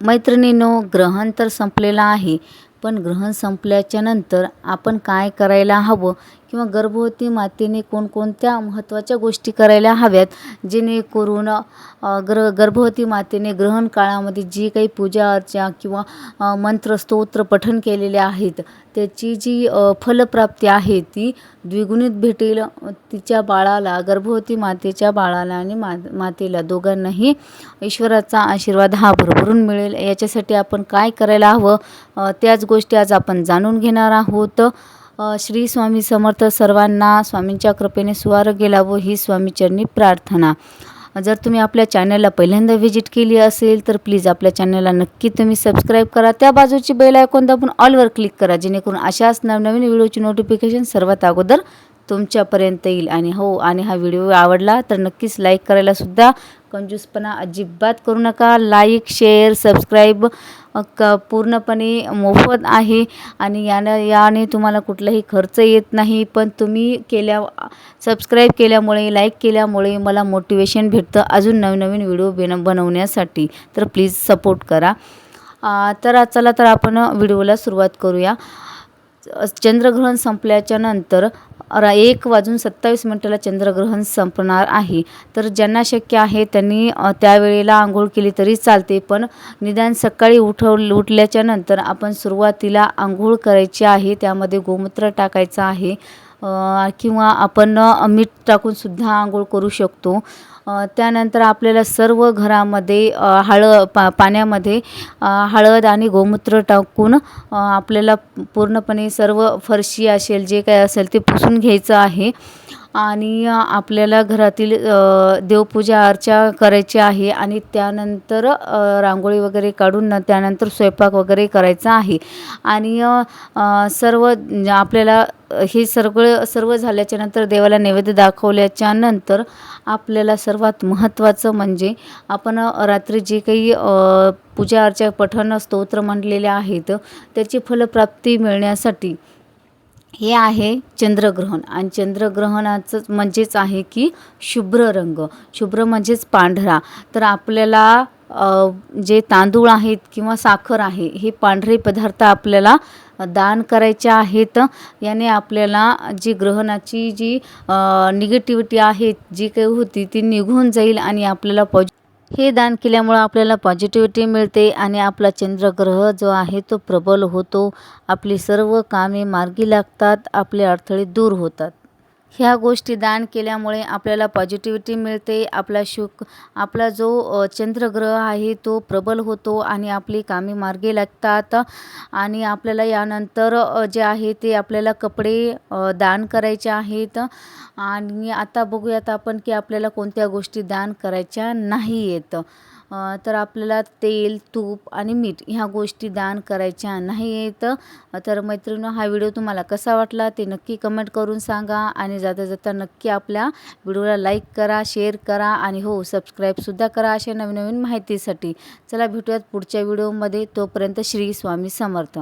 मैत्रिणींनो ग्रहण तर संपलेलं आहे पण ग्रहण संपल्याच्या नंतर आपण काय करायला हवं किंवा गर्भवती मातेने कोणकोणत्या महत्त्वाच्या गोष्टी करायला हव्यात? जेणेकरून ग्र गर्भवती मातेने ग्रहण काळामध्ये जी काही पूजा अर्चा किंवा मंत्र स्तोत्र पठण केलेले आहेत त्याची जी फलप्राप्ती आहे ती द्विगुणित भेटेल तिच्या बाळाला गर्भवती मातेच्या बाळाला आणि मा मातेला दोघांनाही ईश्वराचा आशीर्वाद हा भरभरून मिळेल. याच्यासाठी आपण काय करायला हवं? त्याच गोष्टी आज आपण जाणून घेणार आहोत. श्री स्वामी समर्थ सर्वांना स्वामींच्या कृपेने सुवार गेलावं ही स्वामीचरणी प्रार्थना. जर तुम्ही आपल्या चॅनलला पहिल्यांदा व्हिजिट केली असेल तर प्लीज आपल्या चॅनलला नक्की तुम्ही सबस्क्राईब करा. त्या बाजूची बेल आयकॉन दाबून ऑलवर क्लिक करा जेणेकरून अशाच नवनवीन व्हिडिओची नोटिफिकेशन सर्वात अगोदर तुमच्यापर्यंत येईल. आणि हो आणि हा व्हिडिओ आवडला तर नक्कीच लाईक करायला सुद्धा कंजूसपणा अजिबात करू नका. लाईक शेअर सबस्क्राईब क पूर्णपणे मोफत आहे आणि यानं याने तुम्हाला कुठलाही खर्च येत नाही. पण तुम्ही केल्या सबस्क्राईब केल्यामुळे लाईक केल्यामुळे मला मोटिवेशन भेटतं अजून नवनवीन व्हिडिओ बेन बनवण्यासाठी. तर प्लीज सपोर्ट करा. आ, तर चला तर आपण व्हिडिओला सुरुवात करूया. चंद्रग्रहण संपल्याच्या नंतर एक वाजून सत्तावीस मिनटाला चंद्रग्रहण संपणार आहे. तर ज्यांना शक्य आहे त्यांनी त्यावेळेला आंघोळ केली तरी चालते पण निदान सकाळी उठव उठल्याच्या नंतर आपण सुरुवातीला आंघोळ करायची आहे त्यामध्ये गोमूत्र टाकायचं आहे. किंवा आपण मीठ टाकूनसुद्धा आंघोळ करू शकतो. त्यानंतर आपल्याला सर्व घरामध्ये हळद पा पाण्यामध्ये हळद आणि गोमूत्र टाकून आपल्याला पूर्णपणे सर्व फरशी असेल जे काय असेल ते पुसून घ्यायचं आहे. आणि आपल्याला घरातील देवपूजा अर्चा करायची आहे आणि त्यानंतर रांगोळी वगैरे काढून न त्यानंतर स्वयंपाक वगैरे करायचा आहे. आणि सर्व म्हणजे आपल्याला हे सगळं सर्व झाल्याच्यानंतर देवाला नैवेद्य दाखवल्याच्या नंतर आपल्याला सर्वात महत्त्वाचं म्हणजे आपण रात्री जे काही पूजा अर्चा पठण स्तोत्र म्हणलेले आहेत त्याची फलप्राप्ती मिळण्यासाठी हे आहे चंद्रग्रहण. आणि चंद्रग्रहणाचं म्हणजेच आहे की शुभ्र रंग. शुभ्र म्हणजेच पांढरा. तर आपल्याला जे तांदूळ आहेत किंवा साखर आहे हे पांढरे पदार्थ आपल्याला दान करायचे आहेत. याने आपल्याला जी ग्रहणाची जी निगेटिव्हिटी आहे जी काही होती ती निघून जाईल आणि आपल्याला पॉझि हे दान केल्यामुळं आपल्याला पॉझिटिव्हिटी मिळते आणि आपला चंद्रग्रह जो आहे तो प्रबल होतो. आपली सर्व कामे मार्गी लागतात आपले अडथळे दूर होतात. ह्या गोष्टी दान केल्यामुळे आपल्याला पॉझिटिव्हिटी मिळते आपला शुक आपला जो चंद्रग्रह आहे तो प्रबल होतो आणि आपली कामे मार्गी लागतात. आणि आपल्याला यानंतर जे आहे ते आपल्याला कपडे दान करायचे आहेत. आणि आता बघूयात आपण की आपल्याला कोणत्या गोष्टी दान करायच्या नाही आहेत तर आपल्याला तेल तूप आणि मीठ ह्या गोष्टी दान करायच्या नाही आहेत तर मैत्रिणी हा व्हिडिओ तुम्हाला कसा वाटला ते नक्की कमेंट करून सांगा आणि जाता जाता नक्की आपल्या व्हिडिओला लाईक करा शेअर करा आणि हो सबस्क्राईबसुद्धा करा अशा नवीन नवीन माहितीसाठी. चला भेटूयात पुढच्या व्हिडिओमध्ये. तोपर्यंत श्री स्वामी समर्थ.